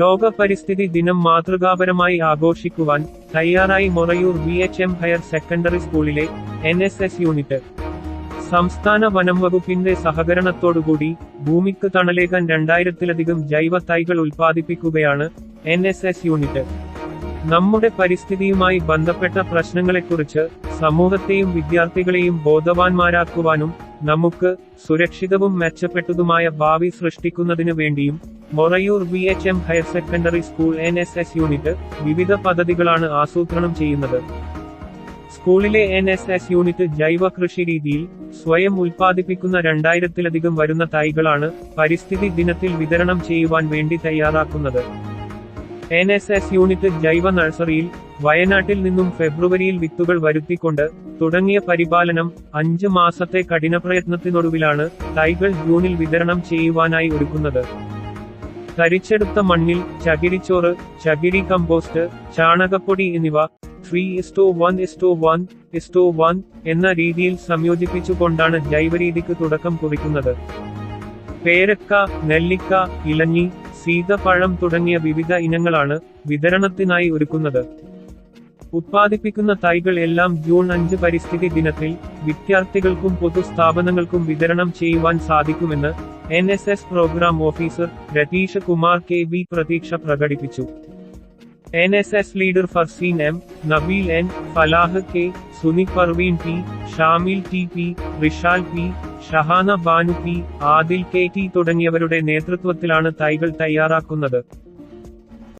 ലോക പരിസ്ഥിതി ദിനം മാതൃകാപരമായി ആഘോഷിക്കുവാൻ തയ്യാറായി Morayur V H M higher secondary സ്കൂളിലെ എൻ എസ് എസ് യൂണിറ്റ്. സംസ്ഥാന വനം വകുപ്പിന്റെ സഹകരണത്തോടുകൂടി ഭൂമിക്ക് തണലേകാൻ രണ്ടായിരത്തിലധികം ജൈവ തൈകൾ ഉൽപ്പാദിപ്പിക്കുകയാണ് എൻ എസ് എസ് യൂണിറ്റ്. നമ്മുടെ പരിസ്ഥിതിയുമായി ബന്ധപ്പെട്ട പ്രശ്നങ്ങളെക്കുറിച്ച് സമൂഹത്തെയും വിദ്യാർത്ഥികളെയും ബോധവാന്മാരാക്കുവാനും നമുക്ക് സുരക്ഷിതവും മെച്ചപ്പെട്ടതുമായ ഭാവി സൃഷ്ടിക്കുന്നതിനു വേണ്ടിയും Morayur V H M higher secondary school N S S unit വിവിധ പദ്ധതികളാണ് ആസൂത്രണം ചെയ്യുന്നത്. സ്കൂളിലെ എൻ എസ് എസ് യൂണിറ്റ് ജൈവ കൃഷി രീതിയിൽ സ്വയം ഉൽപ്പാദിപ്പിക്കുന്ന രണ്ടായിരത്തിലധികം വരുന്ന തൈകളാണ് പരിസ്ഥിതി ദിനത്തിൽ വിതരണം ചെയ്യുവാൻ വേണ്ടി തയ്യാറാക്കുന്നത്. എൻ എസ് എസ് യൂണിറ്റ് ജൈവ നഴ്സറിയിൽ വയനാട്ടിൽ നിന്നും ഫെബ്രുവരിയിൽ വിത്തുകൾ വരുത്തിക്കൊണ്ട് തുടങ്ങിയ പരിപാലനം അഞ്ച് മാസത്തെ കഠിനപ്രയത്നത്തിനൊടുവിലാണ് തൈകൾ ജൂണിൽ വിതരണം ചെയ്യുവാനായി ഒരുക്കുന്നത്. തരിച്ചെടുത്ത മണ്ണിൽ ചകിരിച്ചോറ് ചകിരി കമ്പോസ്റ്റ് ചാണകപ്പൊടി എന്നിവ three is to one is to one is to one എന്ന രീതിയിൽ സംയോജിപ്പിച്ചുകൊണ്ടാണ് ജൈവരീതിക്ക് തുടക്കം കുറിക്കുന്നത്. പേരക്ക നെല്ലിക്ക ഇലഞ്ഞി സീതപ്പഴം തുടങ്ങിയ വിവിധ ഇനങ്ങളാണ് വിതരണത്തിനായി ഒരുക്കുന്നത്. ഉത്പാദിപ്പിക്കുന്ന തൈകൾ എല്ലാം ജൂൺ അഞ്ച് പരിസ്ഥിതി ദിനത്തിൽ വിദ്യാർത്ഥികൾക്കും പൊതുസ്ഥാപനങ്ങൾക്കും വിതരണം ചെയ്യുവാൻ സാധിക്കുമെന്ന് N S S programme officer Ratheesh Kumar K B പ്രതീക്ഷ പ്രകടിപ്പിച്ചു. N S S leader Farseen M Nabeel N Falah K Suni Parveen P Shamil T P Rishal P Shahana Banu P Adil K T തുടങ്ങിയവരുടെ നേതൃത്വത്തിലാണ് തൈകൾ തയ്യാറാക്കുന്നത്.